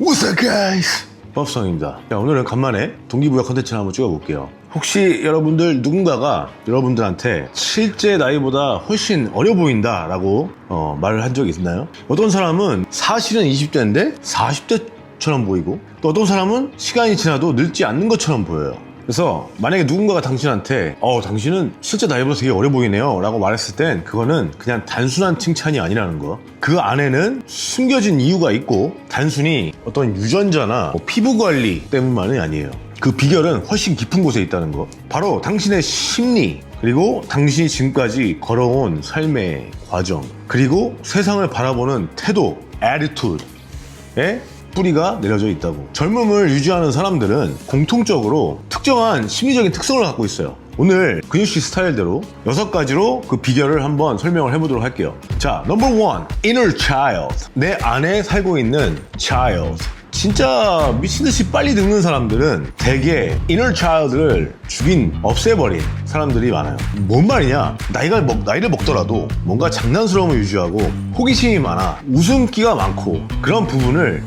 What's up guys? 법성입니다. 자, 오늘은 간만에 동기부여 컨텐츠를 한번 찍어볼게요. 혹시 여러분들 누군가가 여러분들한테 실제 나이보다 훨씬 어려 보인다 라고 어, 말을 한 적이 있나요? 어떤 사람은 사실은 20대인데 40대처럼 보이고 또 어떤 사람은 시간이 지나도 늙지 않는 것처럼 보여요. 그래서 만약에 누군가가 당신한테 어 당신은 실제 나이보다 되게 어려 보이네요. 라고 말했을 땐 그거는 그냥 단순한 칭찬이 아니라는 거 그 안에는 숨겨진 이유가 있고 단순히 어떤 유전자나 뭐 피부 관리 때문만이 아니에요. 그 비결은 훨씬 깊은 곳에 있다는 거. 바로 당신의 심리 그리고 당신이 지금까지 걸어온 삶의 과정 그리고 세상을 바라보는 태도 attitude에 뿌리가 내려져 있다고. 젊음을 유지하는 사람들은 공통적으로 특정한 심리적인 특성을 갖고 있어요. 오늘 근육 씨 스타일대로 여섯 가지로 그 비결을 한번 설명을 해보도록 할게요. 자, 넘버 원, inner child. 내 안에 살고 있는 child. 진짜 미친 듯이 빨리 늙는 사람들은 대개 inner child를 죽인 없애버린 사람들이 많아요. 뭔 말이냐? 나이가 먹, 나이를 먹더라도 뭔가 장난스러움을 유지하고 호기심이 많아 웃음기가 많고 그런 부분을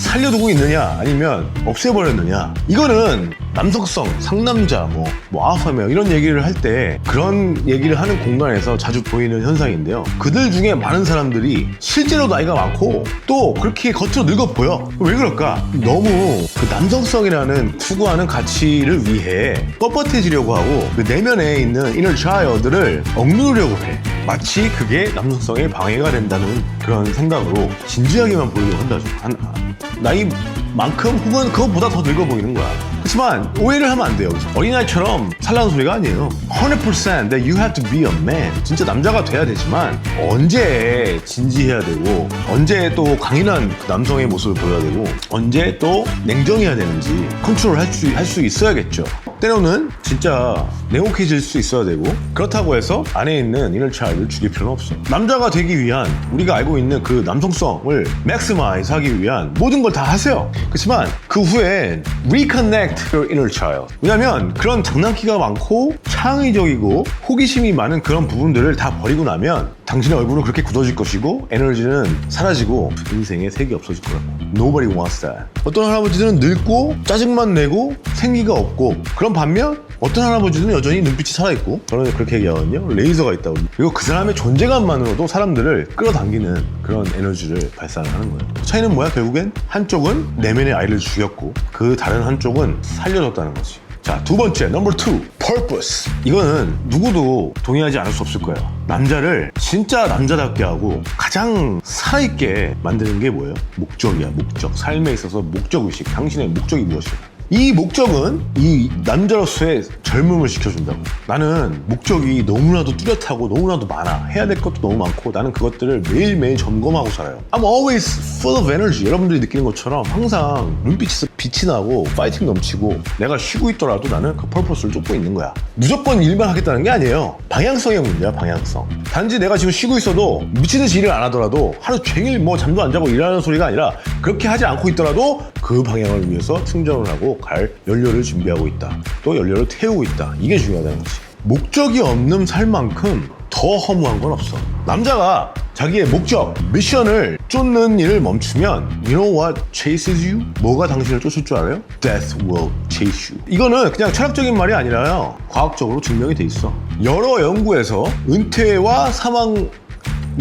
살려두고 있느냐 아니면 없애버렸느냐. 이거는 남성성 상남자 뭐, 뭐 아파며 이런 얘기를 할 때 그런 얘기를 하는 공간에서 자주 보이는 현상인데요. 그들 중에 많은 사람들이 실제로 나이가 많고 또 그렇게 겉으로 늙어 보여. 왜 그럴까? 너무 그 남성성이라는 추구하는 가치를 위해 뻣뻣해지려고 하고 그 내면에 있는 이널 child를 억누르려고 해 마치 그게 남성성에 방해가 된다는 그런 생각으로 진지하게만 보이려고 한다죠 한, 나이만큼 혹은 그것보다 더 늙어 보이는 거야. 그렇지만 오해를 하면 안 돼요. 어린아이처럼 살라는 소리가 아니에요. 100% that you have to be a man. 진짜 남자가 돼야 되지만 언제 진지해야 되고 언제 또 강인한 그 남성의 모습을 보여야 되고 언제 또 냉정해야 되는지 컨트롤 할 수 할 수 있어야겠죠. 때로는 진짜 냉혹해질 수 있어야 되고 그렇다고 해서 안에 있는 이널 차이를 죽일 필요는 없어. 남자가 되기 위한 우리가 알고 있는 그 남성성을 맥스마이즈 하기 위한 모든 걸 다 하세요. 그렇지만 그 후에 reconnect your inner child. 왜냐면 그런 장난기가 많고 창의적이고 호기심이 많은 그런 부분들을 다 버리고 나면 당신의 얼굴은 그렇게 굳어질 것이고 에너지는 사라지고 인생에 색이 없어질 거라고. Nobody wants that. 어떤 할아버지들은 늙고 짜증만 내고 생기가 없고 그런 반면 어떤 할아버지는 여전히 눈빛이 살아있고 저는 그렇게 얘기하거든요. 레이저가 있다고. 그리고 그 사람의 존재감만으로도 사람들을 끌어당기는 그런 에너지를 발산하는 거예요. 차이는 뭐야? 결국엔 한쪽은 내면의 아이를 죽였고 그 다른 한쪽은 살려줬다는 거지. 자, 두 번째, 넘버 투, purpose. 이거는 누구도 동의하지 않을 수 없을 거예요. 남자를 진짜 남자답게 하고 가장 살아있게 만드는 게 뭐예요? 목적이야, 목적. 삶에 있어서 목적의식. 당신의 목적이 무엇이야? 이 목적은 이 남자로서의 젊음을 시켜준다고. 나는 목적이 너무나도 뚜렷하고 너무나도 많아. 해야 될 것도 너무 많고 나는 그것들을 매일매일 점검하고 살아요. I'm always full of energy. 여러분들이 느끼는 것처럼 항상 눈빛에서 빛이 나고 파이팅 넘치고 내가 쉬고 있더라도 나는 그 펄퍼스를 쫓고 있는 거야. 무조건 일만 하겠다는 게 아니에요. 방향성의 문제야, 방향성. 단지 내가 지금 쉬고 있어도 미친 듯이 일을 안 하더라도 하루 종일 뭐 잠도 안 자고 일하는 소리가 아니라 그렇게 하지 않고 있더라도 그 방향을 위해서 충전을 하고 갈 연료를 준비하고 있다. 또 연료를 태우고 있다. 이게 중요하다는 거지. 목적이 없는 삶만큼 더 허무한 건 없어. 남자가 자기의 목적, 미션을 쫓는 일을 멈추면 You know what chases you? 뭐가 당신을 쫓을 줄 알아요? Death will chase you. 이거는 그냥 철학적인 말이 아니라요. 과학적으로 증명이 돼 있어. 여러 연구에서 은퇴와 사망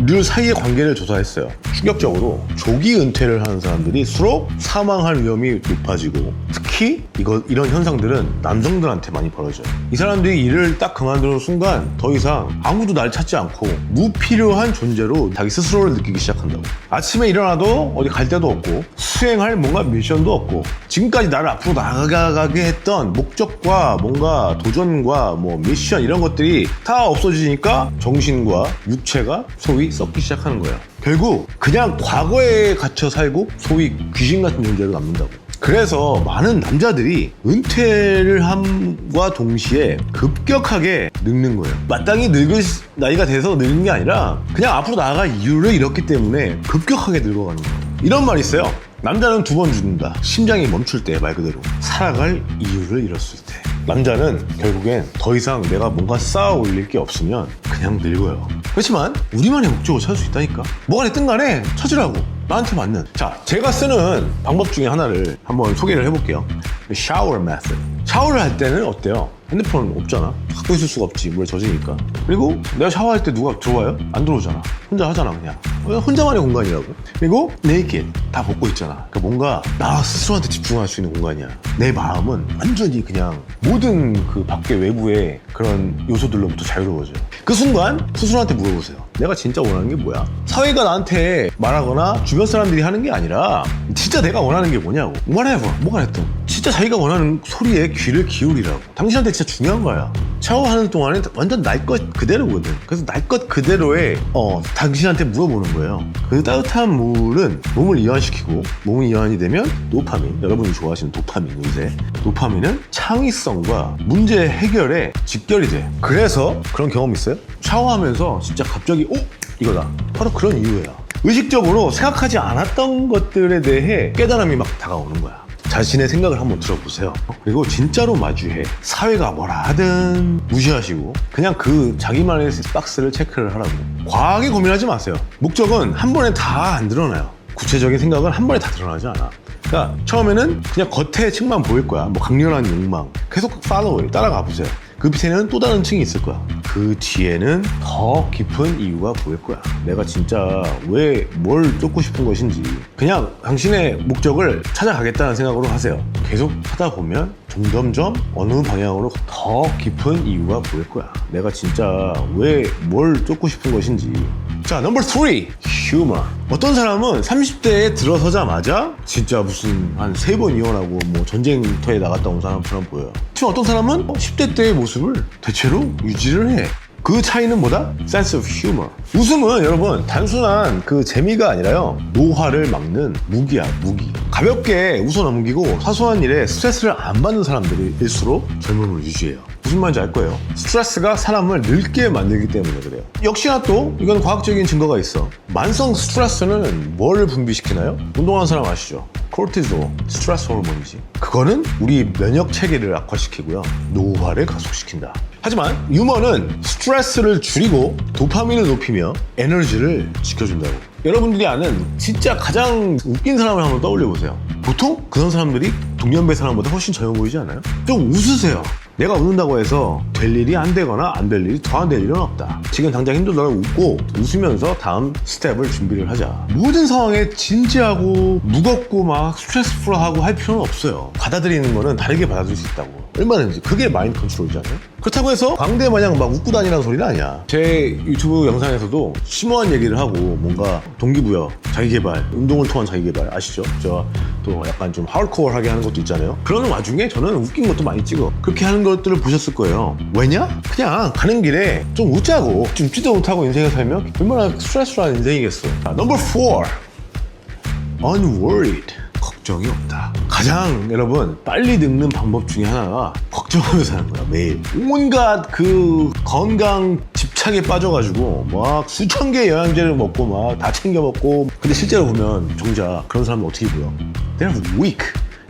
률 사이의 관계를 조사했어요. 충격적으로 조기 은퇴를 하는 사람들이 수록 사망할 위험이 높아지고 특히 이거 이런 현상들은 남성들한테 많이 벌어져요. 이 사람들이 일을 딱 그만두는 순간 더 이상 아무도 날 찾지 않고 무필요한 존재로 자기 스스로를 느끼기 시작한다고. 아침에 일어나도 어디 갈 데도 없고 수행할 뭔가 미션도 없고 지금까지 나를 앞으로 나가게 했던 목적과 뭔가 도전과 뭐 미션 이런 것들이 다 없어지니까 정신과 육체가 소위 썩기 시작하는 거예요. 결국 그냥 과거에 갇혀 살고 소위 귀신 같은 존재로 남는다고. 그래서 많은 남자들이 은퇴를 함과 동시에 급격하게 늙는 거예요. 마땅히 늙을 시- 나이가 돼서 늙는 게 아니라 그냥 앞으로 나아갈 이유를 잃었기 때문에 급격하게 늙어가는 거예요. 이런 말이 있어요. 남자는 두 번 죽는다. 심장이 멈출 때 말 그대로 살아갈 이유를 잃었을 때. 남자는 결국엔 더 이상 내가 뭔가 쌓아 올릴 게 없으면 그냥 늙어요. 그렇지만 우리만의 목적을 찾을 수 있다니까. 뭐가 됐든 간에 찾으라고. 나한테 맞는. 자, 제가 쓰는 방법 중에 하나를 한번 소개를 해볼게요. 샤워 메소드. 샤워를 할 때는 어때요? 핸드폰 없잖아. 갖고 있을 수가 없지. 물에 젖으니까. 그리고 내가 샤워할 때 누가 들어와요? 안 들어오잖아. 혼자 하잖아, 그냥. 그냥 혼자만의 공간이라고. 그리고 네이킷. 다 벗고 있잖아. 그러니까 뭔가 나 스스로한테 집중할 수 있는 공간이야. 내 마음은 완전히 그냥 모든 그 밖의 외부의 그런 요소들로부터 자유로워져요. 그 순간 스스로한테 물어보세요. 내가 진짜 원하는 게 뭐야? 사회가 나한테 말하거나 주변 사람들이 하는 게 아니라 진짜 내가 원하는 게 뭐냐고. whatever. 뭐가 됐든. 진짜 자기가 원하는 소리에 귀를 기울이라고. 당신한테 진짜 중요한 거야. 샤워하는 동안에 완전 날 것 그대로거든. 그래서 날 것 그대로의 어 당신한테 물어보는 거예요. 그 따뜻한 물은 몸을 이완시키고 몸이 이완이 되면 도파민, 여러분이 좋아하시는 도파민 요새 도파민은 창의성과 문제 해결에 직결이 돼. 그래서 그런 경험 있어요? 샤워하면서 진짜 갑자기 오 이거다. 바로 그런 이유예요. 의식적으로 생각하지 않았던 것들에 대해 깨달음이 막 다가오는 거야. 자신의 생각을 한번 들어보세요. 그리고 진짜로 마주해. 사회가 뭐라 하든 무시하시고 그냥 그 자기만의 박스를 체크를 하라고. 과하게 고민하지 마세요. 목적은 한 번에 다 안 드러나요. 구체적인 생각은 한 번에 다 드러나지 않아. 그러니까 처음에는 그냥 겉에 층만 보일 거야. 뭐 강렬한 욕망. 계속 팔로우 따라가 보세요. 그 밑에는 또 다른 층이 있을 거야. 그 뒤에는 더 깊은 이유가 보일 거야. 내가 진짜 왜 뭘 쫓고 싶은 것인지. 그냥 당신의 목적을 찾아가겠다는 생각으로 하세요. 계속 하다 보면 점점점 어느 방향으로 더 깊은 이유가 보일 거야. 내가 진짜 왜 뭘 쫓고 싶은 것인지. 자, 넘버 3. 휴머. 어떤 사람은 30대에 들어서자마자 진짜 무슨 한 세 번 이혼하고 뭐 전쟁터에 나갔다 온 사람처럼 보여요. 지금 어떤 사람은 10대 때의 모습을 대체로 유지를 해. 그 차이는 뭐다? sense of humor. 웃음은 여러분 단순한 그 재미가 아니라요. 노화를 막는 무기야, 무기. 가볍게 웃어 넘기고 사소한 일에 스트레스를 안 받는 사람들일수록 젊음을 유지해요. 무슨 말인지 알 거예요. 스트레스가 사람을 늙게 만들기 때문에 그래요. 역시나 또 이건 과학적인 증거가 있어. 만성 스트레스는 뭘 분비시키나요? 운동하는 사람 아시죠? 코르티졸, 스트레스 호르몬이지. 그거는 우리 면역 체계를 악화시키고요. 노화를 가속시킨다. 하지만 유머는 스트레스를 줄이고 도파민을 높이며 에너지를 지켜준다고. 여러분들이 아는 진짜 가장 웃긴 사람을 한번 떠올려 보세요. 보통 그런 사람들이 동년배 사람보다 훨씬 젊어 보이지 않아요? 좀 웃으세요. 내가 웃는다고 해서 될 일이 안 되거나 안 될 일이 더 안 될 일은 없다. 지금 당장 힘들더라도 웃고 웃으면서 다음 스텝을 준비를 하자. 모든 상황에 진지하고 무겁고 막 스트레스풀하고 할 필요는 없어요. 받아들이는 거는 다르게 받아들일 수 있다고. 얼마든지. 그게 마인드 컨트롤이잖아요. 그렇다고 해서 광대 마냥 막 웃고 다니라는 소리는 아니야. 제 유튜브 영상에서도 심오한 얘기를 하고 뭔가 동기부여, 자기개발, 운동을 통한 자기개발 아시죠? 저 또 약간 좀 하드코어하게 하는 것도 있잖아요. 그런 와중에 저는 웃긴 것도 많이 찍어. 그렇게 하는 것들을 보셨을 거예요. 왜냐? 그냥 가는 길에 좀 웃자고. 좀 웃지도 못하고 인생을 살면 얼마나 스트레스라는 인생이겠어. 자, 넘버 4. unworried. 걱정이 없다. 가장 여러분 빨리 늙는 방법 중에 하나가 걱정하면서 사는 거야 매일. 온갖 그 건강 집착에 빠져가지고 막 수천 개의 영양제를 먹고 막 다 챙겨 먹고 근데 실제로 보면 정작 그런 사람은 어떻게 보여? They're weak.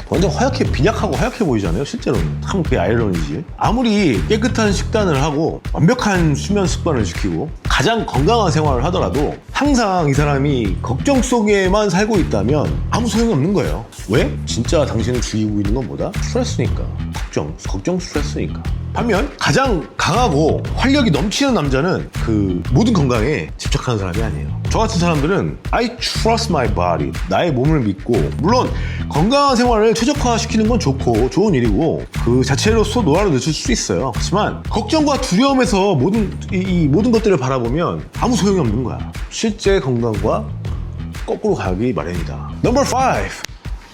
완전 허약해 빈약하고 허약해 보이잖아요 실제로는 참 그게 아이러니지 아무리 깨끗한 식단을 하고 완벽한 수면 습관을 지키고 가장 건강한 생활을 하더라도 항상 이 사람이 걱정 속에만 살고 있다면 아무 소용이 없는 거예요 왜? 진짜 당신을 죽이고 있는 건 뭐다? 스트레스니까 걱정 걱정 스트레스니까 반면 가장 강하고 활력이 넘치는 남자는 그 모든 건강에 집착하는 사람이 아니에요. 저 같은 사람들은 I trust my body. 나의 몸을 믿고 물론 건강한 생활을 최적화시키는 건 좋고 좋은 일이고 그 자체로서 노화를 늦출 수 있어요. 하지만 걱정과 두려움에서 모든 이, 이 모든 것들을 바라보면 아무 소용이 없는 거야. 실제 건강과 거꾸로 가기 마련이다. Number five.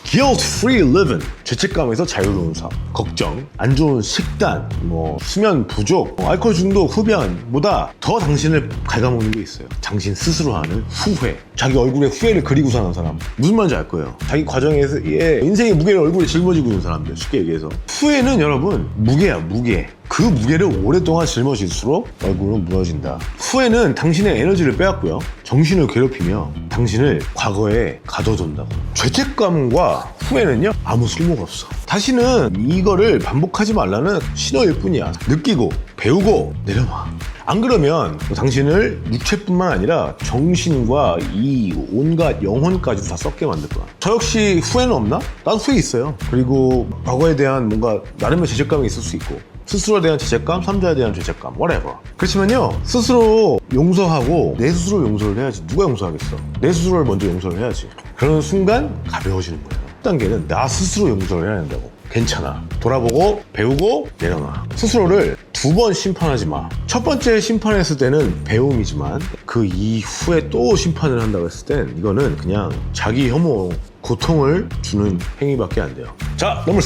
guilt-free living. 죄책감에서 자유로운 삶. 걱정, 안 좋은 식단, 뭐 수면 부족, 뭐 알코올 중독, 흡연보다 더 당신을 갉아먹는 게 있어요. 당신 스스로 하는 후회. 자기 얼굴에 후회를 그리고 사는 사람. 무슨 말인지 알 거예요. 자기 과정에서 예, 인생의 무게를 얼굴에 짊어지고 있는 사람들. 쉽게 얘기해서. 후회는 여러분 무게야 무게. 그 무게를 오랫동안 짊어질수록 얼굴은 무너진다. 후회는 당신의 에너지를 빼앗고요. 정신을 괴롭히며 당신을 과거에 가둬둔다고. 죄책감과 후회는요, 아무 쓸모가 없어. 다시는 이거를 반복하지 말라는 신호일 뿐이야. 느끼고, 배우고, 내려놔. 안 그러면 당신을 육체뿐만 아니라 정신과 이 온갖 영혼까지 다 썩게 만들 거야. 저 역시 후회는 없나? 나도 후회 있어요. 그리고 과거에 대한 뭔가 나름의 죄책감이 있을 수 있고 스스로에 대한 죄책감, 삼자에 대한 죄책감, whatever. 그렇지만요, 스스로 용서하고 내 스스로 용서를 해야지. 누가 용서하겠어? 내 스스로를 먼저 용서를 해야지. 그러는 순간 가벼워지는 거예요. 1단계는 나 스스로 용서를 해야 된다고. 괜찮아. 돌아보고 배우고 내려놔. 스스로를 두 번 심판하지 마. 첫 번째 심판했을 때는 배움이지만 그 이후에 또 심판을 한다고 했을 땐 이거는 그냥 자기 혐오, 고통을 주는 행위밖에 안 돼요. 자, 넘버 6.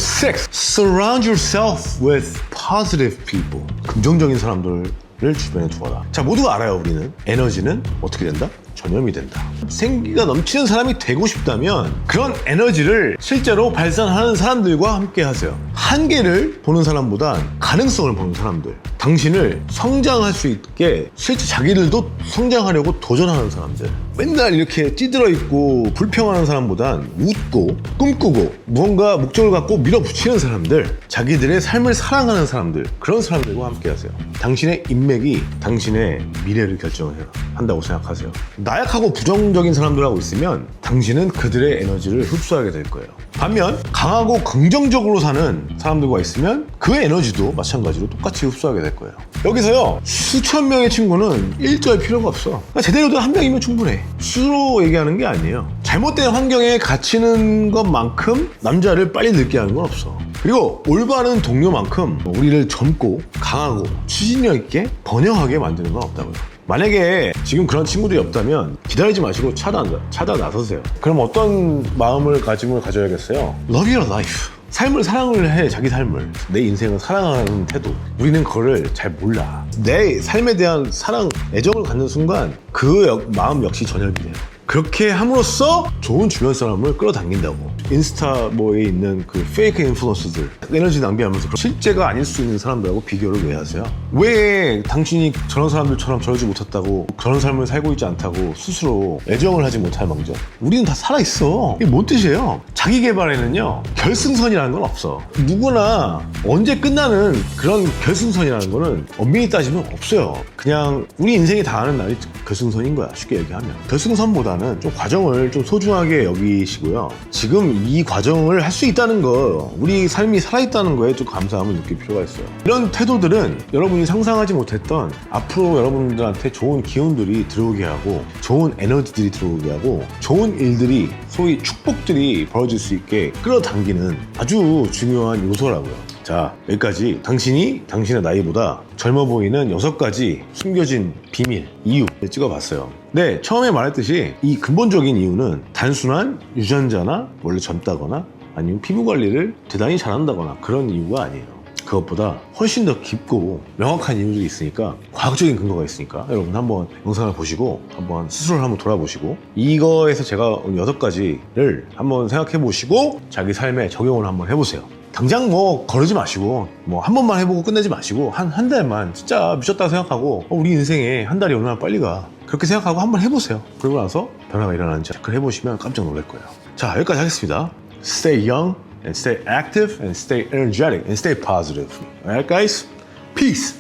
Surround yourself with positive people. 긍정적인 사람들을 주변에 두어라. 자, 모두가 알아요, 우리는. 에너지는 어떻게 된다? 전염이 된다. 생기가 넘치는 사람이 되고 싶다면 그런 에너지를 실제로 발산하는 사람들과 함께 하세요. 한계를 보는 사람보다 가능성을 보는 사람들. 당신을 성장할 수 있게 실제 자기들도 성장하려고 도전하는 사람들. 맨날 이렇게 찌들어 있고 불평하는 사람보단 웃고 꿈꾸고 무언가 목적을 갖고 밀어붙이는 사람들. 자기들의 삶을 사랑하는 사람들. 그런 사람들과 함께 하세요. 당신의 인맥이 당신의 미래를 결정해요. 한다고 생각하세요. 나약하고 부정적인 사람들하고 있으면 당신은 그들의 에너지를 흡수하게 될 거예요. 반면 강하고 긍정적으로 사는 사람들과 있으면 그 에너지도 마찬가지로 똑같이 흡수하게 될 거예요. 여기서요 수천 명의 친구는 일조할 필요가 없어. 그러니까 제대로 된 한 명이면 충분해. 수로 얘기하는 게 아니에요. 잘못된 환경에 갇히는 것만큼 남자를 빨리 늙게 하는 건 없어. 그리고 올바른 동료만큼 우리를 젊고 강하고 추진력 있게 번영하게 만드는 건 없다고요. 만약에 지금 그런 친구들이 없다면 기다리지 마시고 차다, 차다 나서세요. 그럼 어떤 마음을 가짐을 가져야겠어요? Love your life. 삶을 사랑을 해, 자기 삶을. 내 인생을 사랑하는 태도. 우리는 그거를 잘 몰라. 내 삶에 대한 사랑, 애정을 갖는 순간 그 역- 마음 역시 전염이 돼요. 그렇게 함으로써 좋은 주변 사람을 끌어당긴다고. 인스타 뭐에 있는 그 페이크 인플루언서들 에너지 낭비하면서 실제가 아닐 수 있는 사람들하고 비교를 왜 하세요? 왜 당신이 저런 사람들처럼 저러지 못했다고 저런 삶을 살고 있지 않다고 스스로 애정을 하지 못할 망정? 우리는 다 살아있어. 이게 뭔 뜻이에요? 자기 개발에는요 결승선이라는 건 없어. 누구나 언제 끝나는 그런 결승선이라는 거는 엄밀히 따지면 없어요. 그냥 우리 인생이 다 아는 날이 결승선인 거야. 쉽게 얘기하면. 결승선보다 는 좀 과정을 좀 소중하게 여기시고요. 지금 이 과정을 할 수 있다는 거, 우리 삶이 살아있다는 거에 좀 감사함을 느낄 필요가 있어요. 이런 태도들은 여러분이 상상하지 못했던 앞으로 여러분들한테 좋은 기운들이 들어오게 하고, 좋은 에너지들이 들어오게 하고, 좋은 일들이, 소위 축복들이 벌어질 수 있게 끌어당기는 아주 중요한 요소라고요. 자, 여기까지 당신이 당신의 나이보다 젊어 보이는 여섯 가지 숨겨진 비밀, 이유를 찍어봤어요. 네, 처음에 말했듯이 이 근본적인 이유는 단순한 유전자나 원래 젊다거나 아니면 피부 관리를 대단히 잘한다거나 그런 이유가 아니에요. 그것보다 훨씬 더 깊고 명확한 이유들이 있으니까 과학적인 근거가 있으니까 여러분 한번 영상을 보시고 한번 스스로를 한번 돌아보시고 이거에서 제가 여섯 가지를 한번 생각해 보시고 자기 삶에 적용을 한번 해보세요. 당장 뭐 거르지 마시고 뭐 한 번만 해보고 끝내지 마시고 한 한 달만 진짜 미쳤다고 생각하고 어, 우리 인생에 한 달이 얼마나 빨리 가 그렇게 생각하고 한번 해보세요. 그러고 나서 변화가 일어나는지 체크를 해보시면 깜짝 놀랄 거예요. 자 여기까지 하겠습니다. Stay young and stay active and stay energetic and stay positive. Alright guys? Peace.